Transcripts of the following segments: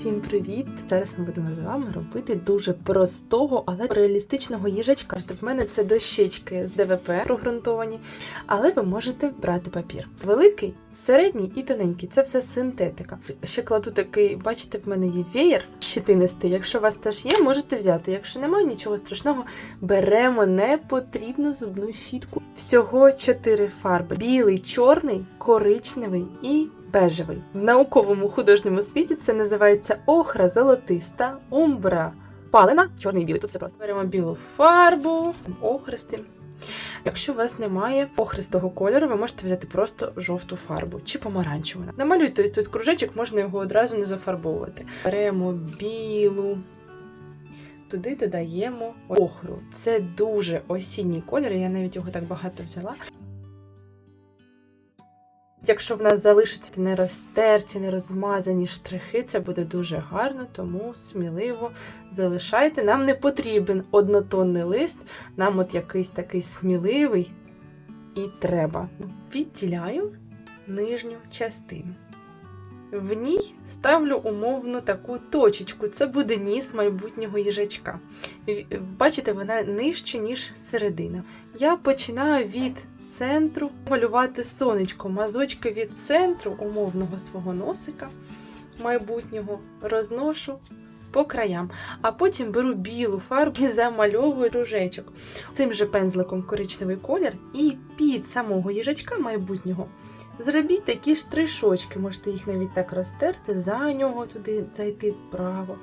Всім привіт! Зараз ми будемо з вами робити дуже простого, але реалістичного їжачка. В мене це дощечки з ДВП прогрунтовані, але ви можете брати папір. Великий, середній і тоненький це все синтетика. Ще кладу такий, бачите, в мене є веєр щетинистий. Якщо у вас теж є, можете взяти. Якщо немає нічого страшного, беремо непотрібну зубну щітку. Всього 4 фарби: білий, чорний, коричневий і бежевий. В науковому художньому світі це називається охра золотиста, умбра, палена, чорний білий. Тут все просто. Беремо білу фарбу, охристим. Якщо у вас немає охристого кольору, ви можете взяти просто жовту фарбу чи помаранчеву. Намалюйте ось тут кружечок, можна його одразу не зафарбовувати. Беремо білу. Туди додаємо охру. Це дуже осінній колір, я навіть його так багато взяла. Якщо в нас залишаться не розтерті, не розмазані штрихи, це буде дуже гарно, тому сміливо залишайте. Нам не потрібен однотонний лист, нам от якийсь такий сміливий і треба. Відділяю нижню частину. В ній ставлю умовно таку точечку. Це буде ніс майбутнього їжачка. Бачите, вона нижче, ніж середина. Я починаю від центру малювати сонечко, мазочки від центру умовного свого носика майбутнього розношу по краям. А потім беру білу фарбу і замальовую кружечок. Цим же пензликом коричневий колір, і під самого їжачка майбутнього зробіть такі штришочки. Можете їх навіть так розтерти, за нього туди зайти вправо.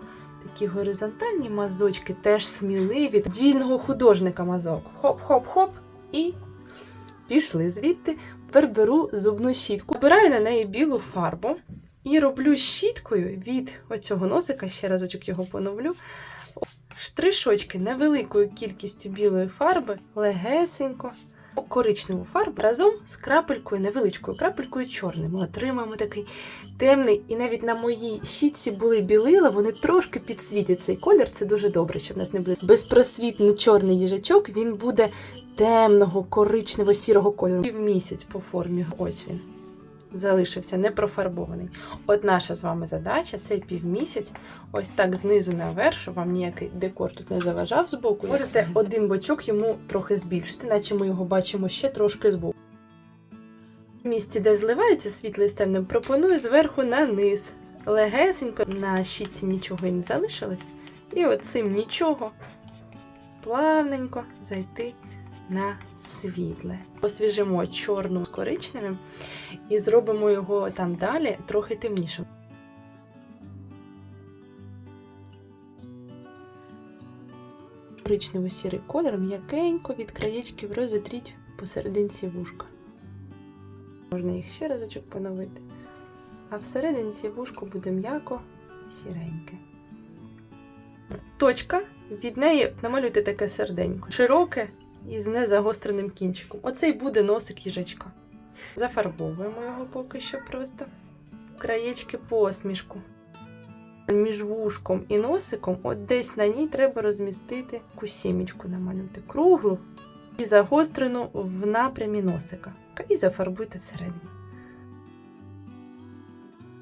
Такі горизонтальні мазочки, теж сміливі. Вільного художника мазок. Хоп-хоп-хоп. І пішли звідти. Тепер беру зубну щітку, обираю на неї білу фарбу і роблю щіткою від оцього носика, ще разочок його поновлю. Штришочки невеликою кількістю білої фарби, легесенько, коричневу фарбу разом з крапелькою, невеличкою крапелькою чорним. Ми отримаємо такий темний, і навіть на моїй щітці були білила, вони трошки підсвітять цей колір. Це дуже добре, щоб в нас не буде безпросвітно чорний їжачок, він буде темного, коричнево-сірого кольору. Півмісяць по формі. Ось він. Залишився не профарбований. От наша з вами задача цей півмісяць, ось так знизу наверх, щоб вам ніякий декор тут не заважав збоку. Можете один бочок йому трохи збільшити, наче ми його бачимо ще трошки збоку. В місці, де зливається світлий з темним, пропоную зверху на низ. Легесенько, на щітці нічого і не залишилось. І оцим нічого плавненько зайти на світле. Освіжимо чорну з коричневим і зробимо його там далі трохи темнішим. Коричнево-сірий кольор м'якенько від краєчків розітріть посерединці вушка. Можна їх ще разочок поновити. А всерединці вушко буде м'яко сіреньке. Точка, від неї намалюйте таке серденько. Широке із незагостреним кінчиком. Оцей буде носик їжачка. Зафарбовуємо його поки що просто. Краєчки посмішку. Між вушком і носиком, от десь на ній треба розмістити кусімічку намалювати круглу і загострену в напрямі носика. І зафарбуйте всередині.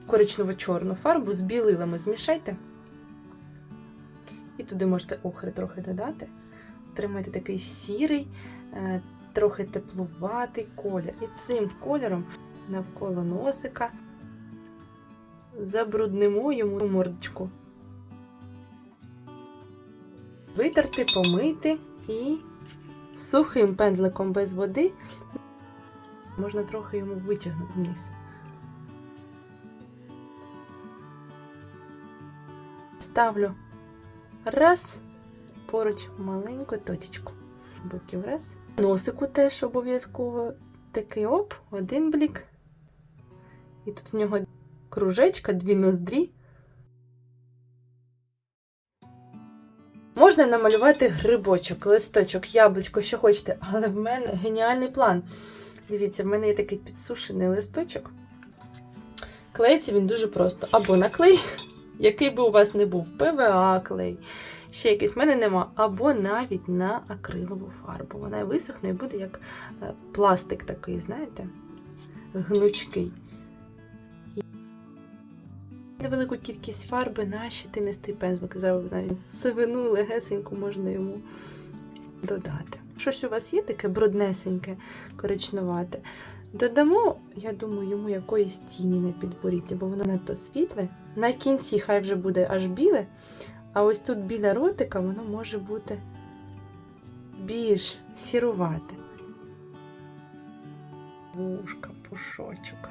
Коричнево-чорну фарбу з білилами змішайте. І туди можете охри трохи додати. Отримаєте такий сірий, е, трохи теплуватий колір. І цим кольором навколо носика забруднимо йому мордочку. Витерти, помити і сухим пензликом без води можна трохи йому витягнути вниз. Ставлю раз поруч маленьку точечку. Боків раз. Носику теж обов'язково такий оп, один блік. І тут в нього кружечка, дві ноздрі. Можна намалювати грибочок, листочок, яблучко, що хочете, але в мене геніальний план. Дивіться, в мене є такий підсушений листочок. Клеїться він дуже просто. Або на клей, який би у вас не був, ПВА клей ще якийсь в мене нема, або навіть на акрилову фарбу. Вона висохне і буде як е, пластик такий, знаєте, гнучкий. невелику кількість фарби наші тинистий пензлик. Зараз навіть сивину легесеньку можна йому додати. Щось у вас є таке бруднесеньке, коричнувате. Додамо, я думаю, йому якоїсь тіні на підборідді, бо воно надто світле. На кінці хай вже буде аж біле, а ось тут біля ротика воно може бути більш сірувате. Вушка, пушочок.